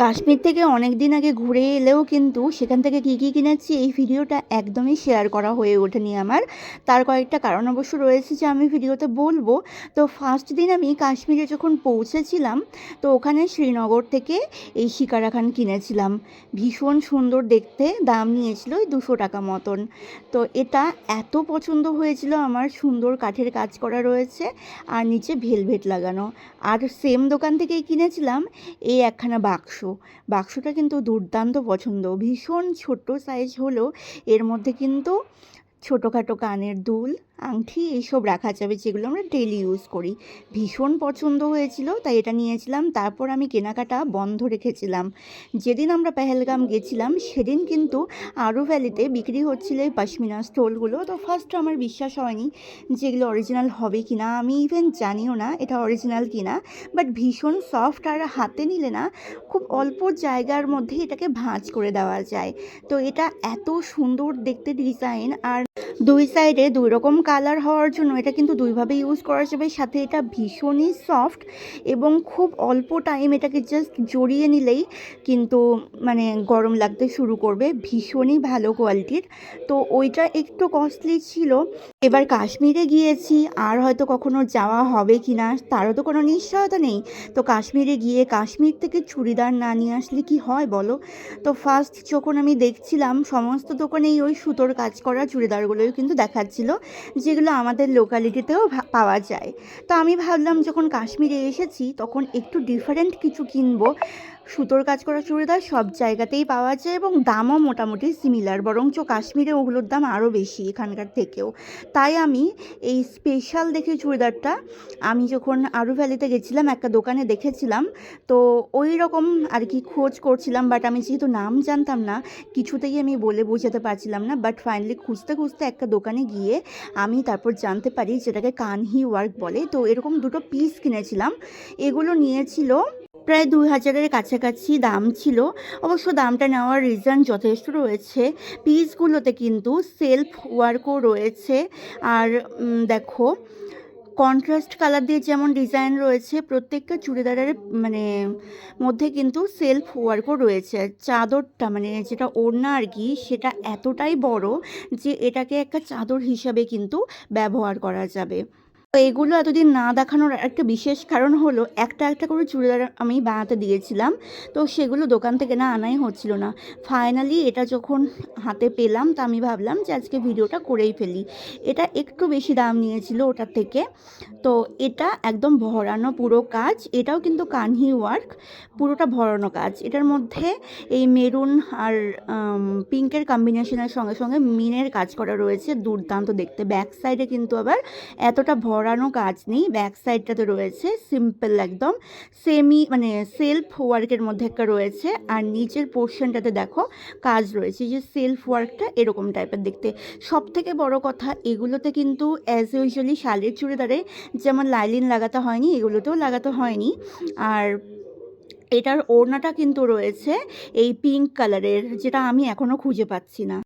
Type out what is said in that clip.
কাশ্মীর থেকে অনেক দিন আগে ঘুরে এলেও কিন্তু সেখান থেকে কী কী কিনেছি এই ভিডিওটা একদমই শেয়ার করা হয়ে ওঠেনি আমার। তার কয়েকটা কারণ অবশ্য রয়েছে যে আমি ভিডিওতে বলব। তো ফার্স্ট দিন আমি কাশ্মীরে যখন পৌঁছেছিলাম, তো ওখানে শ্রীনগর থেকে এই শিকারা খান কিনেছিলাম। ভীষণ সুন্দর দেখতে, দাম নিয়েছিল ওই দুশো টাকা মতন। তো এটা এত পছন্দ হয়েছিল, আমার সুন্দর কাঠের কাজ করা রয়েছে আর নিচে ভেলভেট লাগানো। আর সেম দোকান থেকেই কিনেছিলাম, এই একখানা বাক্স। বাক্সটা কিন্তু দুর্দান্ত পছন্দ। ভীষণ ছোট্ট সাইজ হলো এর মধ্যে কিন্তু ছোটোখাটো কানের দুল আংটি এইসব রাখা যাবে যেগুলো আমরা ডেলি ইউজ করি। ভীষণ পছন্দ হয়েছিল, তাই এটা নিয়েছিলাম। তারপর আমি কেনাকাটা বন্ধ রেখেছিলাম। যেদিন আমরা পেহেলগাম গেছিলাম, সেদিন কিন্তু আরও ভ্যালিতে বিক্রি হচ্ছিল এই পশমিনা স্টোলগুলো। তো ফার্স্ট আমার বিশ্বাস হয়নি যে এগুলো অরিজিনাল হবে কি না আমি ইভেন জানিও না এটা অরিজিনাল কি না বাট ভীষণ সফট আর হাতে নিলে না খুব অল্প জায়গার মধ্যে এটাকে ভাঁজ করে দেওয়া যায়। তো এটা এত সুন্দর দেখতে ডিজাইন আর দুই সাইডে দুই রকম কালার হওয়ার জন্য এটা কিন্তু দুইভাবে ইউজ করা যাবে সাথে এটা ভীষণই সফট এবং খুব অল্প টাইম এটাকে জাস্ট জড়িয়ে নিলেই কিন্তু মানে গরম লাগতে শুরু করবে। ভীষণই ভালো কোয়ালিটির তো ওইটা একটু কস্টলি ছিল। এবার কাশ্মীরে গিয়েছি, আর হয়তো কখনো যাওয়া হবে কি না, তারও তো কোনো নিশ্চয়তা নেই। তো কাশ্মীরে গিয়ে কাশ্মীর থেকে চুড়িদার না নিয়ে আসলে কি হয় বলো? তো ফার্স্ট যখন আমি দেখছিলাম, সমস্ত দোকানেই ওই সুতোর কাজ করা চুড়িদারগুলোই কিন্তু দেখাচ্ছিল, যেগুলো আমাদের লোকালিটিতেও পাওয়া যায়। তো আমি ভাবলাম যখন কাশ্মীরে এসেছি, তখন একটু ডিফারেন্ট কিছু কিনবো। সুতোর কাজ করা চুড়িদার সব জায়গাতেই পাওয়া যায় এবং দামও মোটামুটি সিমিলার বরঞ্চ কাশ্মীরে ওগুলোর দাম আরও বেশি এখানকার থেকেও। তাই আমি এই স্পেশাল দেখে চুড়িদারটা, আমি যখন আরু ভ্যালিতে গেছিলাম, একটা দোকানে দেখেছিলাম, তো ওই রকম আর কি খোঁজ করছিলাম বাট আমি যেহেতু নাম জানতাম না, কিছুতেই আমি বলে বোঝাতে পারছিলাম না বাট ফাইনালি খুঁজতে খুঁজতে একটা দোকানে গিয়ে আমি তারপর জানতে পারি, যেটাকে কানহি ওয়ার্ক বলে, তো এরকম দুটো পিস কিনেছিলাম, এগুলো নিয়েছিল প্রায় দুই হাজারের কাছাকাছি দাম ছিল। অবশ্য দামটা নেওয়ার রিজন যথেষ্ট রয়েছে। পিসগুলোতে কিন্তু সেলফ ওয়ার্কও রয়েছে। আর দেখো কন্ট্রাস্ট কালার দিয়ে যেমন ডিজাইন রয়েছে, প্রত্যেকটা চুড়িদারের মানে মধ্যে কিন্তু সেলফ ওয়ার্কও রয়েছে। চাদরটা মানে যেটা ওড়না আর কি, সেটা এতটাই বড় যে, এটাকে একটা চাদর হিসাবে কিন্তু ব্যবহার করা যাবে। এগুলো এতদিন না দেখানোর একটা বিশেষ কারণ হলো, একটা একটা করে চুড়িদার আমি বানাতে দিয়েছিলাম, তো সেগুলো দোকান থেকে না আনাই হচ্ছিল না। ফাইনালি এটা যখন হাতে পেলাম, তা আমি ভাবলাম যে আজকে ভিডিওটা করেই ফেলি। এটা একটু বেশি দাম নিয়েছিল ওটার থেকে। তো এটা একদম ভরানো পুরো কাজ, এটাও কিন্তু কানহি ওয়ার্ক পুরোটা ভরানো কাজ। এটার মধ্যে এই মেরুন আর পিঙ্কের কম্বিনেশনের সঙ্গে সঙ্গে মিনের কাজ করা রয়েছে, দুর্দান্ত দেখতে। ব্যাক সাইডে কিন্তু আবার এতটা ভরানো কাজ নেই ব্যাক সাইডটাতে রয়েছে সিম্পল একদম সেমি মানে সেলফ ওয়ার্কের মধ্যে একটা রয়েছে, আর নিচের পোর্শনটাতে দেখো কাজ রয়েছে যে সেলফ ওয়ার্কটা এরকম টাইপের দেখতে। সব থেকে বড় কথা, এগুলোতে কিন্তু অ্যাজ ইউজুয়ালি শালের চুড়িদারে যেমন লাইলিন লাগাতে হয়নি, এগুলোতেও লাগাতে হয়নি, আর এটার ওড়নাটা কিন্তু রয়েছে এই পিঙ্ক কালারের যেটা আমি এখনও খুঁজে পাচ্ছি না।